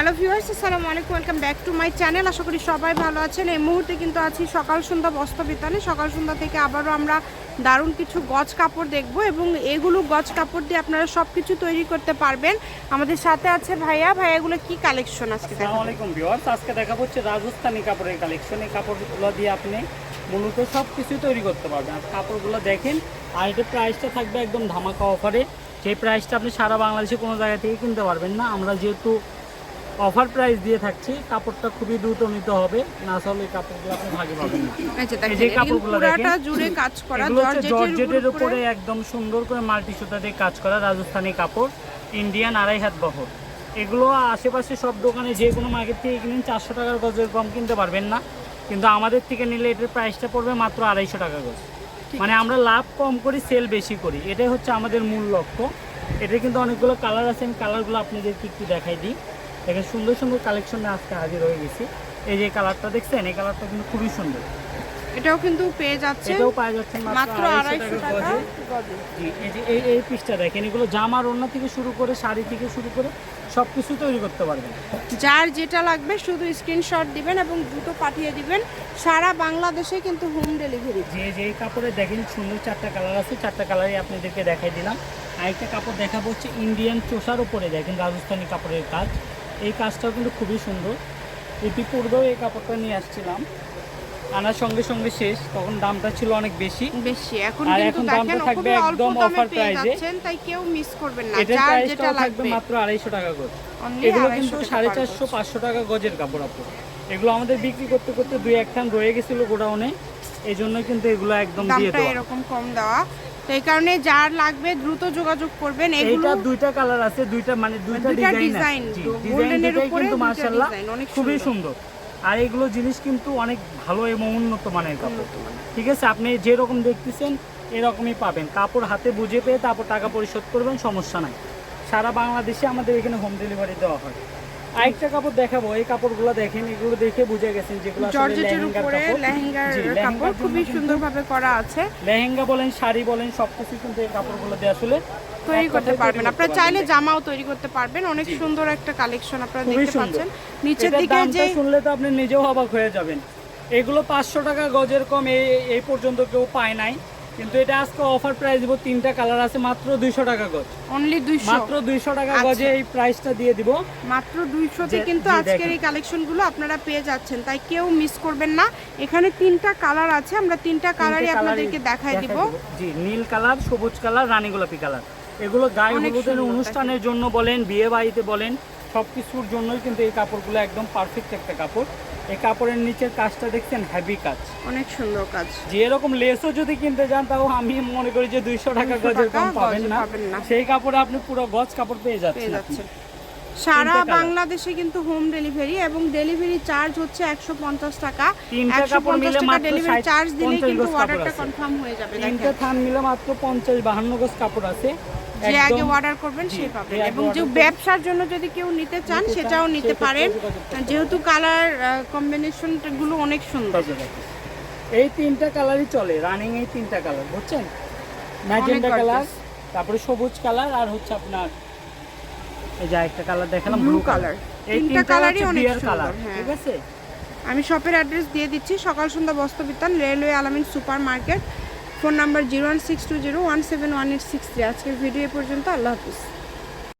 Hello viewers, আসসালামু আলাইকুম, welcome back to my channel. আশা করি সবাই ভালো আছেন। এই মুহূর্তে কিন্তু আছি সকাল সন্ধ্যা বস্ত্র বিতানে সকাল সন্ধ্যা থেকে আবারও আমরা দারুণ কিছু গজ কাপড় দেখব এবং এগুলো গজ কাপড় দিয়ে আপনারা সব কিছু তৈরি করতে পারবেন। আমাদের সাথে আছে ভাইয়া। ভাইয়া, এগুলো কি কালেকশন আজকে আসসালামু আলাইকুম ভিউয়ার্স, আজকে দেখাবো হচ্ছে রাজস্থানী কাপড়ের কালেকশন এই কাপড়গুলো দিয়ে আপনি মূলত সব কিছু তৈরি করতে পারবেন। আর কাপড়গুলো দেখেন, আর এটা প্রাইসটা থাকবে একদম ধামাকা অফারে সেই প্রাইসটা আপনি সারা বাংলাদেশে কোনো জায়গা থেকে কিনতে পারবেন না। আমরা যেহেতু অফার প্রাইস দিয়ে থাকছি। কাপড়টা খুবই দ্রুত নিতে হবে। না হলে কাপড়গুলো আপনি ভাগে পাবেন না। এই যে কাপড়গুলো পুরাটা জুড়ে কাজ করা জর্জেটের উপরে একদম সুন্দর করে মাল্টি সুতা দিয়ে কাজ করা রাজস্থানী কাপড় ইন্ডিয়ান আড়াই হাত বহর। এগুলো আশেপাশে সব দোকানে যে কোনো মার্কেট থেকে কিনেন চারশো টাকার গজের কম কিনতে পারবেন না। কিন্তু আমাদের থেকে নিলে এটার প্রাইসটা পড়বে মাত্র আড়াইশো টাকা গজ। মানে আমরা লাভ কম করি সেল বেশি করি। এটাই হচ্ছে আমাদের মূল লক্ষ্য। এটা কিন্তু অনেকগুলো কালার আছে আমি কালারগুলো আপনাদেরকে একটু দেখাই দিই। দেখেন সুন্দর সুন্দর কালেকশনে আজকে হাজির হয়ে গেছি। এই যে কালারটা দেখছেন এই কালারটা কিন্তু খুবই সুন্দর। এটাও কিন্তু পেয়ে যাচ্ছে এটাও পাওয়া যাচ্ছে মাত্র মাত্র আড়াইশো আড়াইশো টাকা। টাকা। জি, এই যে এই এই পিসটা দেখেন এগুলো জামার ওড়না থেকে শুরু করে শাড়ি থেকে শুরু করে সব কিছু তৈরি করতে পারবেন। যার যেটা লাগবে শুধু স্ক্রিনশট দিবেন এবং দ্রুত পাঠিয়ে দিবেন। সারা বাংলাদেশে কিন্তু হোম ডেলিভারি যে যে কাপড়ে দেখেন সুন্দর চারটা কালার আছে চারটা কালারই আপনাদেরকে দেখাই দিলাম। আরেকটা কাপড় দেখাবো হচ্ছে ইন্ডিয়ান চোষার উপরে দেখেন রাজস্থানী কাপড়ের কাজ। এই কাজটাও কিন্তু খুবই সুন্দর। ইতিপূর্বেও এই কাপড়টা নিয়ে আসছিলাম। আনার সঙ্গে সঙ্গে শেষ তখন দামটা ছিল অনেক বেশি। বেশি। এখন আর এখন দামটা থাকবে একদম তাই কেউ মিস করবেন না। এটার যার প্রাইসটাও থাকবে মাত্র আড়াইশো টাকা করে Only এগুলো কিন্তু টাকা সাড়ে per চারশো gauge। পাঁচশো টাকা গজের কাপড় আপু। এগুলো আমাদের বিক্রি করতে করতে দুই একখান রয়ে গেছিল গোডাউনে। এই জন্য কিন্তু এগুলো একদম দিয়ে দেওয়া। এরকম কম দেওয়া। তো এই কারণে যার লাগবে দ্রুত যোগাযোগ করবেন এইটা দুইটা কালার আছে দুইটা মানে দুইটা ডিজাইন এর উপরে কিন্তু মাশাআল্লাহ খুবই সুন্দর। সুন্দর। আর এগুলো জিনিস কিন্তু অনেক ভালো এবং উন্নত মানের কাপড়। ঠিক আছে আপনি যেরকম দেখতেছেন এরকমই পাবেন। কাপড় হাতে বুঝে পেয়ে তারপর টাকা পরিশোধ করবেন সমস্যা নাই। সারা বাংলাদেশে আমাদের এখানে হোম ডেলিভারি দেওয়া হয়। আরেকটা কাপড় দেখাবো এই কাপড়গুলো দেখেন এগুলো দেখে বুঝে গেছেন যেগুলো জর্জেটের উপরে লেহেঙ্গার কাপড় খুবই সুন্দরভাবে করা আছে। লেহেঙ্গা বলেন শাড়ি বলেন সবকিছু কিন্তু এই কাপড়গুলো দিয়ে আসলে তৈরি করতে পারবেন। আপনারা চাইলে জামাও তৈরি করতে পারবেন। অনেক সুন্দর একটা কালেকশন আপনারা দেখতে। পাচ্ছেন। নিচের দিকে যে শুনলে তো আপনি নিজেও অবাক হয়ে যাবেন। এগুলো পাঁচশো টাকা গজের কম এই পর্যন্ত কেউ পায় নাই। কিন্তু এটা আজকে অফার প্রাইস দিব তিনটা কালার আছে মাত্র দুইশো টাকা গজ। অনলি দুইশো। মাত্র দুইশো টাকা আচ্ছা। গজে এই প্রাইসটা দিয়ে দিব। মাত্র দুইশোতে যে- কিন্তু আজকের। এই কালেকশনগুলো আপনারা পেয়ে যাচ্ছেন। তাই কেউ মিস করবেন না। এখানে তিনটা কালার আছে আমরা তিনটা কালারই আপনাদেরকে দেখাই দিব। জি নীল কালার সবুজ কালার রানী গোলাপি কালার এগুলো গায়ে হলুদের অনুষ্ঠানের জন্য বলেন বিয়ে বাড়িতে বলেন সব কিছুর জন্যই কিন্তু এই কাপড়গুলো একদম পারফেক্ট একটা কাপড়। এই কাপড়ের নিচের কাজটা দেখছেন হেভি কাজ। অনেক সুন্দর কাজ। যে এরকম লেসও যদি কিনতে যান তাও আমি মনে করি যে দুইশো টাকা গজের কম পাবেন না। সেই কাপড়ে আপনি পুরো গজ কাপড় পেয়ে যাচ্ছেন সারা বাংলাদেশে কিন্তু হোম ডেলিভারি এবং ডেলিভারি চার্জ হচ্ছে একশো পঞ্চাশ টাকা। একশো পঞ্চাশ মিলে টাকা মাত্র ডেলিভারি চার্জ দিলে কিন্তু অর্ডারটা কনফার্ম হয়ে যাবে তিনটে থান মিলে মাত্র পঞ্চাশ বাহান্ন গজ কাপড় আছে। যে আগে অর্ডার করবেন জি, সে পাবেন এবং যে ব্যবসার জন্য যদি কেউ নিতে চান সেটাও নিতে পারেন। যেহেতু কালার কম্বিনেশনগুলো অনেক সুন্দর। এই তিনটা কালারই চলে রানিং এই তিনটা কালার বুঝছেন? gorgeous। কালার তারপরে সবুজ কালার আর হচ্ছে আপনার এই যে একটা কালার দেখালাম ব্লু কালার এই তিনটা কালারই অনেক সুন্দর, কালার হ্যাঁ। ঠিক আছে? আমি শপের অ্যাড্রেস দিয়ে দিচ্ছি সকাল সন্ধ্যা বস্ত্রবিতান railway Alamin super market phone number zero one six two zero one seven one eight six three. আজকের ভিডিও পর্যন্ত আল্লাহ হাফিজ।